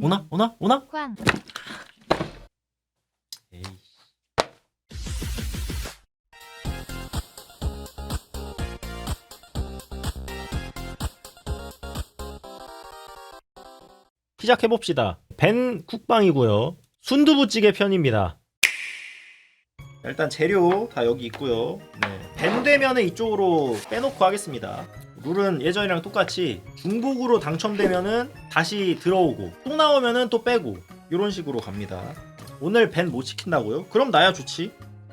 오나 오나 오나? 꽝. 에이. 시작해 봅시다. 벤 국방이고요. 순두부찌개 편입니다. 일단 재료 다 여기 있고요. 네. 벤 되면은 이쪽으로 빼놓고 하겠습니다. 룰은 예전이랑 똑같이 중복으로 당첨되면은 다시 들어오고 또 나오면은 또 빼고 이런 식으로 갑니다. 오늘 벤못 시킨다고요? 그럼 나야 좋지.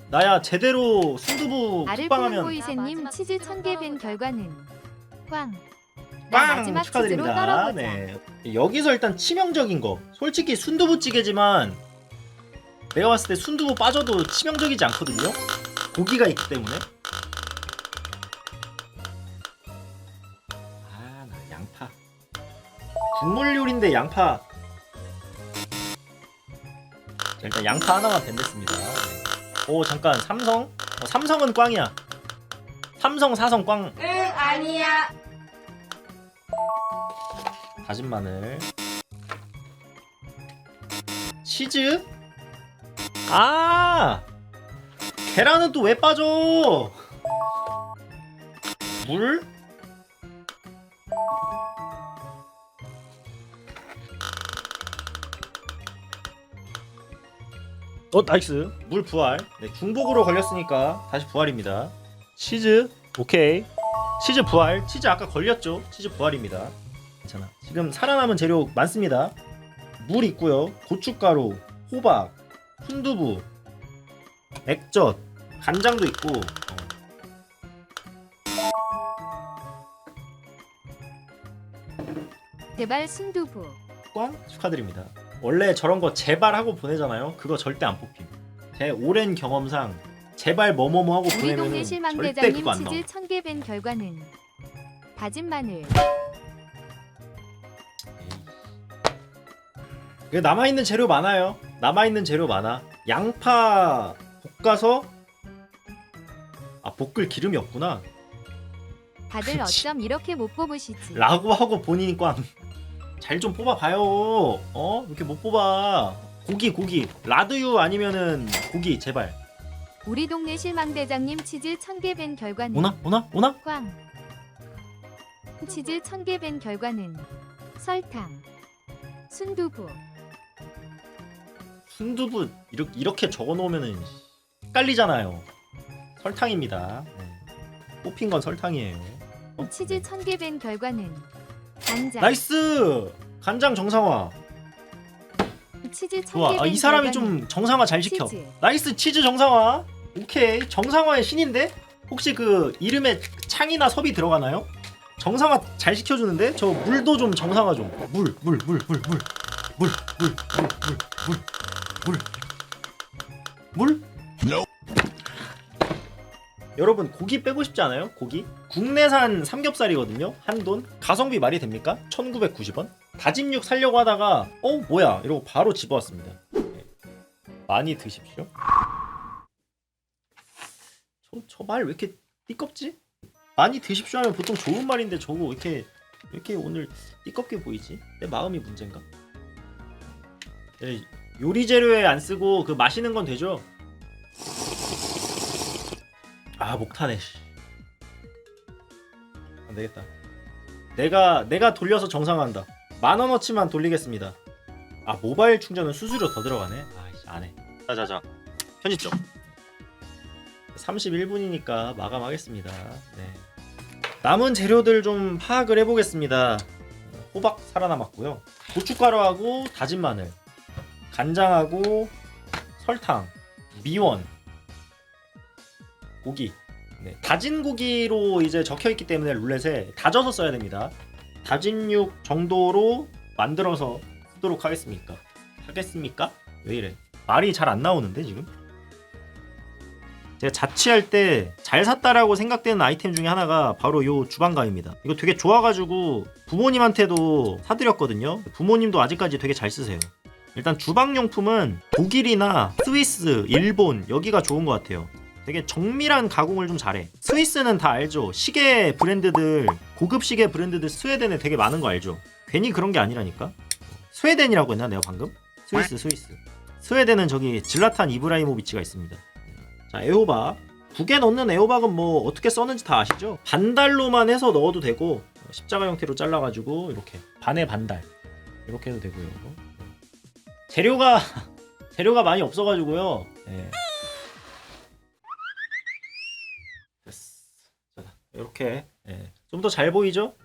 나야 제대로 순두부 국방하면 아르코보이세님 치즈 천개 벤 결과는 꽝. 나 빵 마지막 치즈로 축하드립니다. 떨어보자. 네. 여기서 일단 치명적인 거. 솔직히 순두부찌개지만 내가 봤을 때 순두부 빠져도 치명적이지 않거든요. 고기가 있기 때문에. 양파. 국물 요리인데 양파. 자, 일단 양파 하나만 밴댔습니다. 오 잠깐 삼성. 어, 삼성은 꽝이야. 삼성 사성 꽝. 응 아니야 다진 마늘 치즈 아 계란은 또 왜 빠져 물 어 나이스 물 부활 네, 중복으로 걸렸으니까 다시 부활입니다 치즈 오케이 치즈 부활 치즈 아까 걸렸죠 치즈 부활입니다 괜찮아. 지금 살아남은 재료 많습니다. 물 있고요. 고춧가루, 호박, 순두부, 액젓, 간장도 있고. 어. 제발 순두부. 꽝 축하드립니다. 원래 저런 거 제발 하고 보내잖아요. 그거 절대 안 뽑힘. 제 오랜 경험상 제발 뭐뭐뭐 하고 우리 동네 보내면 절대 실망대장님 그거 안 나와. 치즈 천개 벤 결과는 다진 마늘. 이게 남아 있는 재료 많아요. 남아 있는 재료 많아. 양파 볶아서 아 볶을 기름이 없구나. 다들 그치. 어쩜 이렇게 못 뽑으시지? 라고 하고 본인이 꽝. 잘 좀 뽑아봐요. 어? 왜 이렇게 못 뽑아? 고기 고기. 라드유 아니면은 고기 제발. 우리 동네 실망 대장님 치즈 천개 벤 결과는 오나 오나 오나? 꽝. 치즈 천개 벤 결과는 설탕. 순두부. 순두부 이렇게 이렇게 적어놓으면은 헷갈리잖아요. 설탕입니다. 네. 뽑힌 건 설탕이에요. 어? 치즈 천개 벤 결과는 간장. 나이스. 간장 정상화. 치즈 좋아. 아, 벤이 사람이 좀 정상화 잘 시켜. 치즈. 나이스 치즈 정상화. 오케이 정상화의 신인데 혹시 그 이름에 창이나 섭이 들어가나요? 정상화 잘 시켜주는데 저 물도 좀 정상화 좀. 물 물 물 물 물 물 물 물 물 물 물 물? 여러분 고기 빼고 싶지 않아요? 고기? 국내산 삼겹살이거든요. 한돈 가성비 말이 됩니까? 1,990원? 다진 육 살려고 하다가 어 뭐야 이러고 바로 집어왔습니다. 네. 많이 드십시오. 저 말 왜 이렇게 띠껍지? 많이 드십시오 하면 보통 좋은 말인데 저거 왜 이렇게 왜 이렇게 오늘 띠껍게 보이지? 내 마음이 문제인가? 예, 요리 재료에 안 쓰고 그 마시는 건 되죠? 아. 씨. 안 되겠다. 내가 내가 돌려서 정상화한다. 만 원어치만 돌리겠습니다. 아 모바일 충전은 수수료 더 들어가네. 아이씨 안 해. 자자자. 편집 좀. 31분이니까 마감하겠습니다. 네. 남은 재료들 좀 파악을 해보겠습니다. 호박 살아남았고요. 고춧가루하고 다진 마늘, 간장하고 설탕, 미원, 고기. 네, 다진 고기로 이제 적혀 있기 때문에 룰렛에 다져서 써야 됩니다. 다진 육 정도로 만들어서 쓰도록 하겠습니까? 하겠습니까? 왜 이래? 말이 잘 안 나오는데 지금? 제가 자취할 때 잘 샀다라고 생각되는 아이템 중에 하나가 바로 요 주방가위입니다. 이거 되게 좋아가지고 부모님한테도 사드렸거든요. 부모님도 아직까지 되게 잘 쓰세요. 일단 주방용품은 독일이나 스위스, 일본 여기가 좋은 것 같아요. 되게 정밀한 가공을 좀 잘해. 스위스는 다 알죠. 시계 브랜드들 고급 시계 브랜드들 스웨덴에 되게 많은 거 알죠. 괜히 그런 게 아니라니까. 스웨덴이라고 했나 내가 방금? 스위스 스위스 스웨덴은 저기 질라탄 이브라이모비치가 있습니다 자 애호박 국에 넣는 애호박은 뭐 어떻게 써는지 다 아시죠? 반달로만 해서 넣어도 되고 십자가 형태로 잘라가지고 이렇게 반에 반달 이렇게 해도 되고요 재료가 재료가 많이 없어가지고요 예. 이렇게 좀더 잘 보이죠?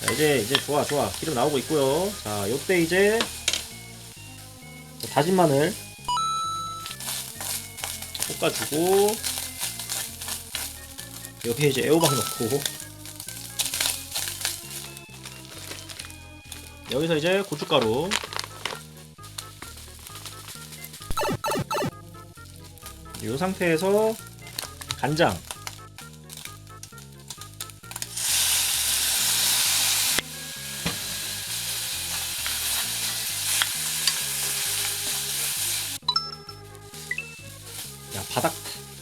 자, 이제 이제 좋아 좋아 기름 나오고 있고요. 자, 요때 이제 다진 마늘 볶아주고 여기에 이제 애호박 넣고 여기서 이제 고춧가루 이 상태에서 간장 야 바닥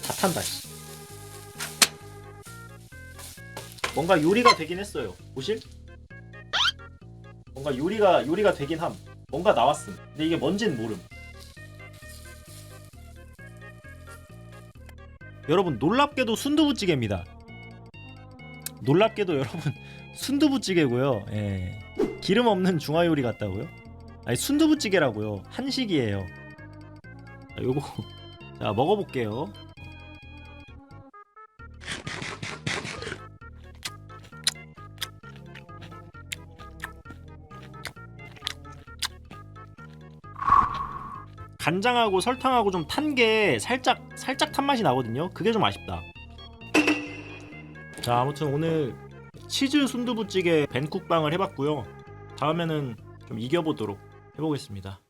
다 탄다 씨. 뭔가 요리가 되긴 했어요 보실? 뭔가 요리가 요리가 되긴 함. 뭔가 나왔음. 근데 이게 뭔진 모름. 여러분 놀랍게도 순두부찌개입니다. 놀랍게도 여러분 순두부찌개고요. 예. 기름 없는 중화 요리 같다고요? 아니 순두부찌개라고요. 한식이에요. 자, 요거. 자 먹어볼게요. 간장하고 설탕하고 좀 탄 게 살짝 살짝 탄 맛이 나거든요. 그게 좀 아쉽다. 자 아무튼 오늘 치즈 순두부찌개 벤쿡빵을 해봤고요. 다음에는 좀 이겨보도록 해보겠습니다.